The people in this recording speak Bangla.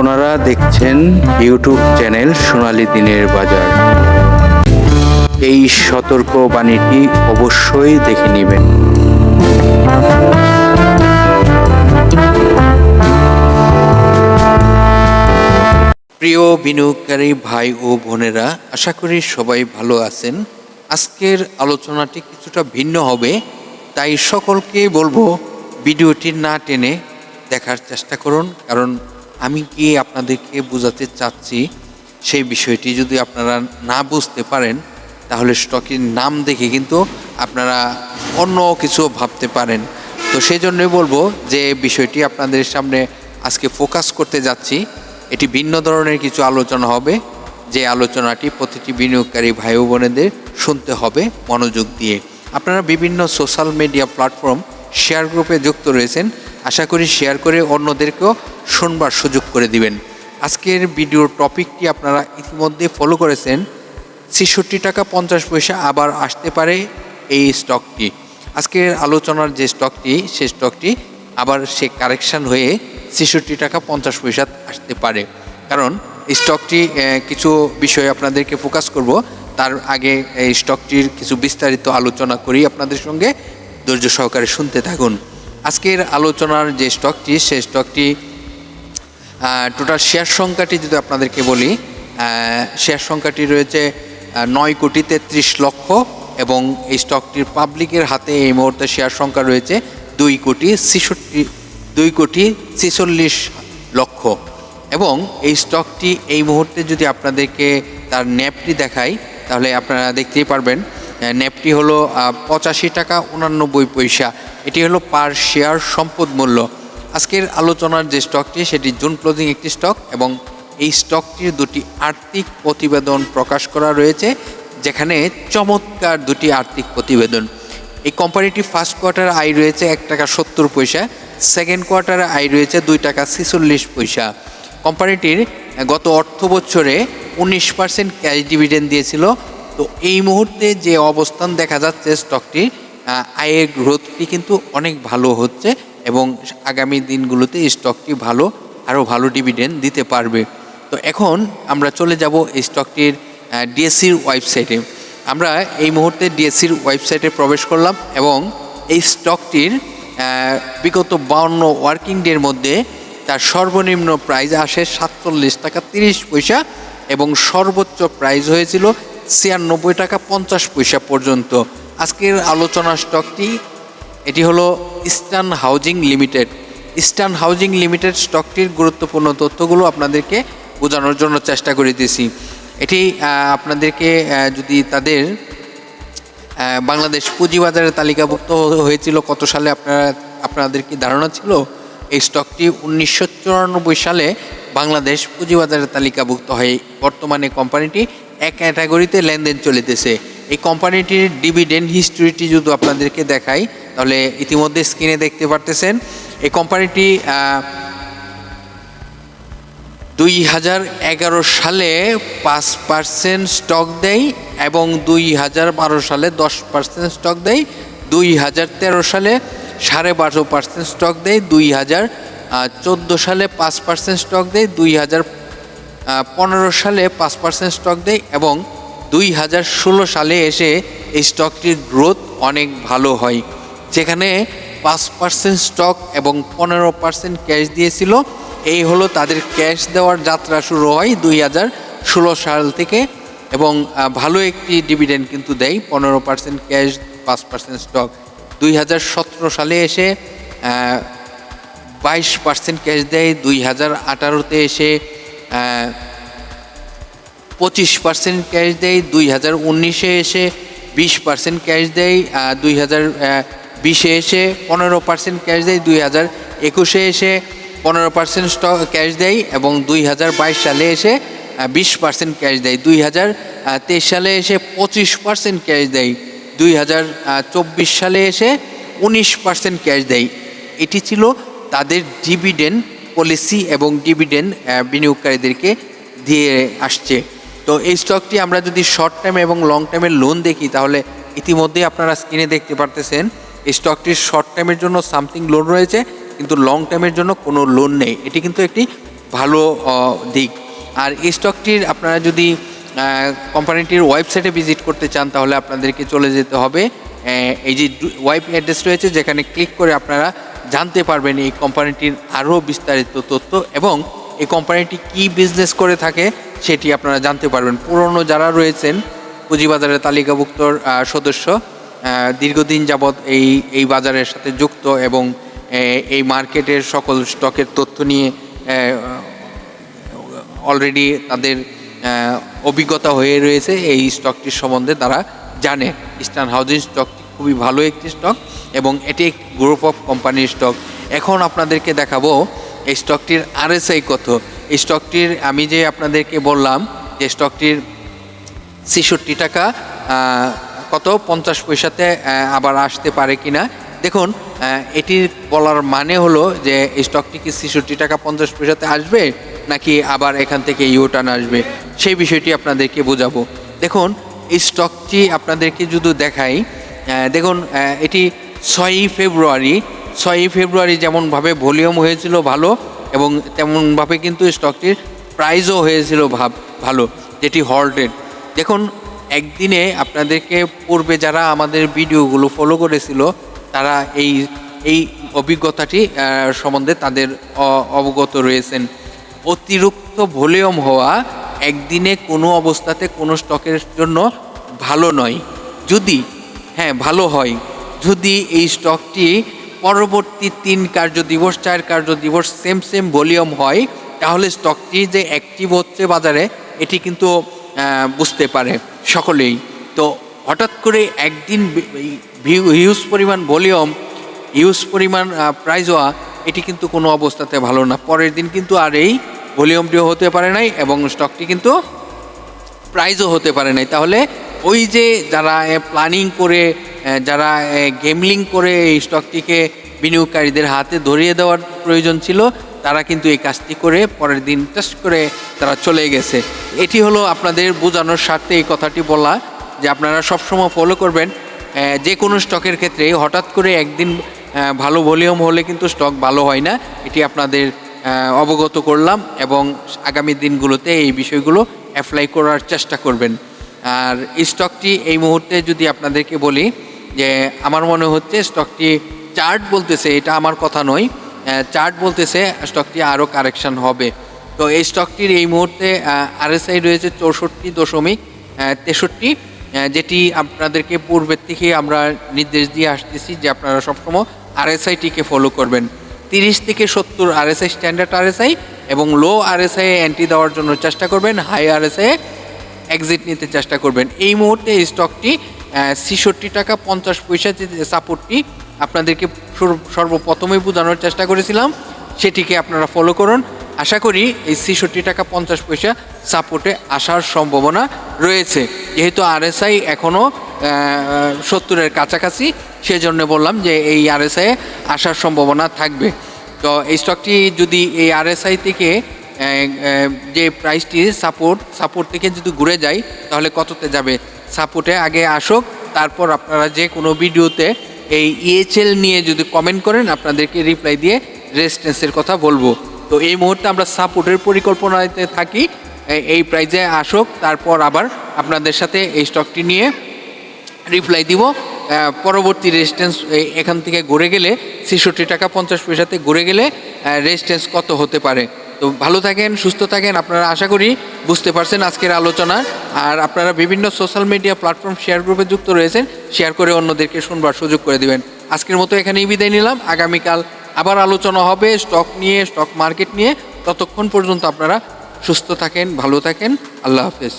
আপনারা দেখছেন ইউটিউব চ্যানেল সোনালি দিনের বাজার। এই সতর্ক বাণীটি অবশ্যই দেখে নেবেন। প্রিয় বিনিয়োগকারী ভাই ও বোনেরা, আশা করি সবাই ভালো আছেন। আজকের আলোচনাটি কিছুটা ভিন্ন হবে, তাই সকলকে বলব ভিডিওটি না টেনে দেখার চেষ্টা করুন, কারণ আমি কি আপনাদেরকে বোঝাতে চাচ্ছি, সেই বিষয়টি যদি আপনারা না বুঝতে পারেন, তাহলে স্টকের নাম দেখে কিন্তু আপনারা অন্য কিছু ভাবতে পারেন। তো সেই জন্যই বলব যে বিষয়টি আপনাদের সামনে আজকে ফোকাস করতে যাচ্ছি। এটি ভিন্ন ধরনের কিছু আলোচনা হবে, যে আলোচনাটি প্রতিটি বিনিয়োগকারী ভাই বোনেদের শুনতে হবে মনোযোগ দিয়ে। আপনারা বিভিন্ন সোশ্যাল মিডিয়া প্ল্যাটফর্ম, শেয়ার গ্রুপে যুক্ত রয়েছেন আশা করি শেয়ার করে অন্যদেরকেও শোনবার সুযোগ করে দিবেন। আজকের ভিডিওর টপিকটি আপনারা ইতিমধ্যে ফলো করেছেন। ছেষট্টি টাকা পঞ্চাশ পয়সা আবার আসতে পারে এই স্টকটি আজকের আলোচনার যে স্টকটি সেই স্টকটি আবার সে কারেকশন হয়ে ছেষট্টি টাকা পঞ্চাশ পয়সা আসতে পারে। কারণ স্টকটি কিছু বিষয় আপনাদেরকে ফোকাস করব। তার আগে এই স্টকটির কিছু বিস্তারিত আলোচনা করি আপনাদের সঙ্গে। ধৈর্য সহকারে শুনতে থাকুন। আজকের আলোচনার যে স্টকটি, সেই স্টকটি টোটাল শেয়ার সংখ্যাটি যদি আপনাদেরকে বলি শেয়ার সংখ্যাটি রয়েছে নয় কোটি তেত্রিশ লক্ষ এবং এই স্টকটির পাবলিকের হাতে এই মুহূর্তে শেয়ার সংখ্যা রয়েছে দুই কোটি ছেষট্টি, দুই কোটি ছেচল্লিশ লক্ষ এবং এই স্টকটি এই মুহূর্তে যদি আপনাদেরকে তার ন্যাপটি দেখাই, তাহলে আপনারা দেখতেই পারবেন ন্যাপটি হলো পঁচাশি টাকা উনানব্বই পয়সা। এটি হলো পার শেয়ার সম্পদ মূল্য। আজকের আলোচনার যে স্টকটি, সেটি জুন ক্লোজিং একটি স্টক এবং এই স্টকটির দুটি আর্থিক প্রতিবেদন প্রকাশ করা রয়েছে, যেখানে চমৎকার দুটি আর্থিক প্রতিবেদন। এই কোম্পানিটি ফার্স্ট কোয়ার্টার আয় রয়েছে এক টাকা সত্তর পয়সা, সেকেন্ড কোয়ার্টারে আয় রয়েছে দুই টাকা ছেচল্লিশ পয়সা। কোম্পানিটির গত অর্থ বছরে উনিশ পার্সেন্ট ক্যাশ ডিভিডেন্ড দিয়েছিল তো এই মুহূর্তে যে অবস্থান দেখা যাচ্ছে স্টকটি আয়ের গ্রোথটি কিন্তু অনেক ভালো হচ্ছে এবং আগামী দিনগুলোতে স্টকটি ভালো, আরও ভালো ডিভিডেন্ড দিতে পারবে। তো এখন আমরা চলে যাব এই স্টকটির ডিএসসির ওয়েবসাইটে আমরা এই মুহূর্তে ডিএসসির ওয়েবসাইটে প্রবেশ করলাম এবং এই স্টকটির বিগত বাউন্ন ওয়ার্কিং ডের মধ্যে তার সর্বনিম্ন প্রাইস আসে সাতচল্লিশ টাকা তিরিশ পয়সা এবং সর্বোচ্চ প্রাইস হয়েছিল ছিয়ানব্বই টাকা পঞ্চাশ পয়সা পর্যন্ত। আজকের আলোচনা স্টকটি, এটি হলো eastern housing limited. Eastern housing limited স্টকটির গুরুত্বপূর্ণ তথ্যগুলো আপনাদেরকে বোঝানোর জন্য চেষ্টা করিতেছি। এটি আপনাদেরকে যদি তাদের বাংলাদেশ পুঁজিবাজারে তালিকাভুক্ত হয়েছিল কত সালে আপনারা, আপনাদের কি ধারণা ছিল? এই স্টকটি উনিশশো চুরানব্বই সালে বাংলাদেশ পুঁজিবাজারে তালিকাভুক্ত হয়। বর্তমানে কোম্পানিটি এক ক্যাটাগরিতে লেনদেন চলিতেছে। এই কোম্পানিটির ডিভিডেন্ড হিস্ট্রিটি যদি আপনাদেরকে দেখাই, তাহলে ইতিমধ্যে স্ক্রিনে দেখতে পারতেছেন, এই কোম্পানিটি দুই হাজার এগারো সালে পাঁচ পার্সেন্ট স্টক দেয় এবং দুই হাজার বারো সালে দশ পার্সেন্ট স্টক দেয়, দুই হাজার তেরো সালে সাড়ে বারো পার্সেন্ট স্টক দেয়, দুই হাজার চোদ্দ সালে পাঁচ পার্সেন্ট স্টক দেয়, দুই হাজার পনেরো সালে পাঁচ পার্সেন্ট স্টক দেয় এবং দুই হাজার ষোলো সালে এসে এই স্টকটির গ্রোথ অনেক ভালো হয়। যেখানে পাঁচ পার্সেন্ট স্টক এবং পনেরো পার্সেন্ট ক্যাশ দিয়েছিল। এই হলো তাদের ক্যাশ দেওয়ার যাত্রা শুরু হয় দুই হাজার ষোলো সাল থেকে এবং ভালো একটি ডিভিডেন্ড কিন্তু দেয় পনেরো পার্সেন্ট ক্যাশ পাঁচ পার্সেন্ট স্টক দুই হাজার সতেরো সালে এসে বাইশ পার্সেন্ট ক্যাশ দেয়। দুই হাজার আঠারোতে এসে পঁচিশ পার্সেন্ট ক্যাশ দেয়, দুই হাজার উনিশে এসে বিশ পার্সেন্ট ক্যাশ দেয় দুই হাজার বিশে এসে পনেরো পার্সেন্ট ক্যাশ দেয়, দুই হাজার একুশে এসে পনেরো পার্সেন্ট স্টক ক্যাশ দেয় এবং দুই হাজার বাইশ সালে এসে বিশ পার্সেন্ট ক্যাশ দেয়, দুই হাজার তেইশ সালে এসে পঁচিশ পার্সেন্ট ক্যাশ দেয়, দুই হাজার চব্বিশ সালে এসে উনিশ পার্সেন্ট ক্যাশ দেয়। এটি ছিল তাদের ডিভিডেন্ড পলিসি এবং ডিভিডেন্ড বিনিয়োগকারীদেরকে দিয়ে আসছে। তো এই স্টকটি আমরা যদি শর্ট টাইম এবং লং টাইমের লোন দেখি, তাহলে ইতিমধ্যেই আপনারা স্ক্রিনে দেখতে পারতেছেন, এই স্টকটির শর্ট টাইমের জন্য সামথিং লোন রয়েছে, কিন্তু লং টাইমের জন্য কোনো লোন নেই। এটি কিন্তু একটি ভালো দিক। আর এই স্টকটির আপনারা যদি কোম্পানিটির ওয়েবসাইটে ভিজিট করতে চান, তাহলে আপনাদেরকে চলে যেতে হবে। এই যে ওয়েব অ্যাড্রেস রয়েছে, যেখানে ক্লিক করে আপনারা জানতে পারবেন এই কোম্পানিটির আরও বিস্তারিত তথ্য এবং এই কোম্পানিটি কি বিজনেস করে থাকে সেটি আপনারা জানতে পারবেন। পুরনো যারা রয়েছেন, পুঁজিবাজারের তালিকাভুক্ত সদস্য দীর্ঘদিন যাবৎ এই এই বাজারের সাথে যুক্ত এবং এই মার্কেটের সকল স্টকের তথ্য নিয়ে অলরেডি তাদের অভিজ্ঞতা হয়ে রয়েছে। এই স্টকটির সম্বন্ধে তারা জানে। ইস্টার্ন হাউজিং স্টকটি খুবই ভালো একটি স্টক এবং এটি একটি গ্রুপ অফ কোম্পানির স্টক এখন আপনাদেরকে দেখাবো এই স্টকটির আরএসআই কত। এই স্টকটির আমি যে আপনাদেরকে বললাম যে স্টকটির ছেষট্টি টাকা কত? পঞ্চাশ পয়সাতে আবার আসতে পারে কিনা? দেখুন আহ, এটির বলার মানে হলো যে এই স্টকটি কি ছেষট্টি টাকা পঞ্চাশ পয়সাতে আসবে নাকি আবার এখান থেকে ইউটার্ন আসবে? সেই বিষয়টি আপনাদেরকে বোঝাবো। দেখুন এই স্টকটি আপনাদেরকে যদি দেখাই দেখুন এটি ছয়ই ফেব্রুয়ারি। ছয়ই ফেব্রুয়ারি যেমনভাবে ভলিউম হয়েছিল ভালো এবং তেমনভাবে কিন্তু স্টকটির প্রাইজও হয়েছিল ভাব ভালো, যেটি হল্টেড। দেখুন, একদিনে আপনাদেরকে পূর্বে যারা আমাদের ভিডিওগুলো ফলো করেছিল, তারা এই এই অভিজ্ঞতাটি সম্বন্ধে তাদের অবগত রয়েছেন। অতিরিক্ত ভলিউম হওয়া একদিনে কোনো অবস্থাতে কোনো স্টকের জন্য ভালো নয়। যদি হ্যাঁ ভালো হয়। যদি এই স্টকটি পরবর্তী তিন কার্য দিবস, চার কার্য দিবস সেম সেম ভলিউম হয়, তাহলে স্টকটি যে অ্যাক্টিভ হচ্ছে বাজারে, এটি কিন্তু বুঝতে পারে সকলেই। তো হঠাৎ করে একদিন হিউজ পরিমাণ ভলিউম হিউজ পরিমাণ প্রাইজ হওয়া, এটি কিন্তু কোনো অবস্থাতে ভালো না। পরের দিন কিন্তু আর এই ভলিউমটিও হতে পারে নাই এবং স্টকটি কিন্তু প্রাইজও হতে পারে নাই। তাহলে ওই যে যারা প্ল্যানিং করে যারা গেমলিং করে এই স্টকটিকে বিনিয়োগকারীদের হাতে ধরিয়ে দেওয়ার প্রয়োজন ছিল, তারা কিন্তু এই কাজটি করে পরের দিন টেস্ট করে তারা চলে গেছে। এটি হলো আপনাদের বোঝানোর স্বার্থে এই কথাটি বলা, যে আপনারা সবসময় ফলো করবেন। যে কোনো স্টকের ক্ষেত্রে হঠাৎ করে একদিন ভালো ভলিউম হলে কিন্তু স্টক ভালো হয় না। এটি আপনাদের অবগত করলাম এবং আগামী দিনগুলোতে এই বিষয়গুলো অ্যাপ্লাই করার চেষ্টা করবেন। আর স্টকটি এই মুহূর্তে যদি আপনাদেরকে বলি যে আমার মনে হচ্ছে স্টকটি চার্ট বলতেছে, এটা আমার কথা নয়। চার্ট বলতেছে স্টকটি আরও কারেকশন হবে। তো এই স্টকটির এই মুহূর্তে আরএসআই রয়েছে চৌষট্টি দশমিক তেষট্টি যেটি আপনাদেরকে পূর্বের থেকে আমরা নির্দেশ দিয়ে আসতেছি যে আপনারা সবসময় আরএসআইটিকে ফলো করবেন। তিরিশ থেকে সত্তর আরএসআই স্ট্যান্ডার্ড আরএসআই এবং লো আরএসআই এন্ট্রি দেওয়ার জন্য চেষ্টা করবেন হাই আরএসআই এক্সিট নিতে চেষ্টা করবেন। এই মুহূর্তে এই স্টকটি ছিষট্টি টাকা পঞ্চাশ পয়সা যে সাপোর্টটি আপনাদেরকে সর্ব- সর্বপ্রথমেই বোঝানোর চেষ্টা করেছিলাম, সেটিকে আপনারা ফলো করুন। আশা করি এই ছেষট্টি টাকা পঞ্চাশ পয়সা সাপোর্টে আসার সম্ভাবনা রয়েছে। যেহেতু আরএসআই এখনও সত্তরের কাছাকাছি, সেজন্য বললাম যে এই আরএসআই আসার সম্ভাবনা থাকবে। তো এই স্টকটি যদি এই আরএসআই থেকে যে প্রাইসটি সাপোর্ট সাপোর্ট থেকে যদি ঘুরে যায় তাহলে কততে যাবে? সাপোর্টে আগে আসুক, তারপর আপনারা যে কোনো ভিডিওতে এই ইএচএল নিয়ে যদি কমেন্ট করেন, আপনাদেরকে রিপ্লাই দিয়ে রেজিস্ট্যান্সের কথা বলব। তো এই মুহূর্তে আমরা সাপোর্টের পরিকল্পনাতে থাকি এই প্রাইজে আসুক, তারপর আবার আপনাদের সাথে এই স্টকটি নিয়ে রিপ্লাই দিব। পরবর্তী রেজিস্ট্যান্স এখান থেকে ঘুরে গেলে, ছেষট্টি টাকা পঞ্চাশ পয়সাতে ঘুরে গেলে রেজিস্ট্যান্স কত হতে পারে? তো ভালো থাকেন, সুস্থ থাকেন, আপনারা আশা করি বুঝতে পারছেন আজকের আলোচনা। আর আপনারা বিভিন্ন সোশ্যাল মিডিয়া প্ল্যাটফর্ম শেয়ার গ্রুপে যুক্ত রয়েছেন শেয়ার করে অন্যদেরকে শুনবার সুযোগ করে দেবেন। আজকের মতো এখানেই বিদায় নিলাম। আগামীকাল আবার আলোচনা হবে স্টক নিয়ে স্টক মার্কেট নিয়ে। ততক্ষণ পর্যন্ত আপনারা সুস্থ থাকেন, ভালো থাকেন। আল্লাহ হাফেজ।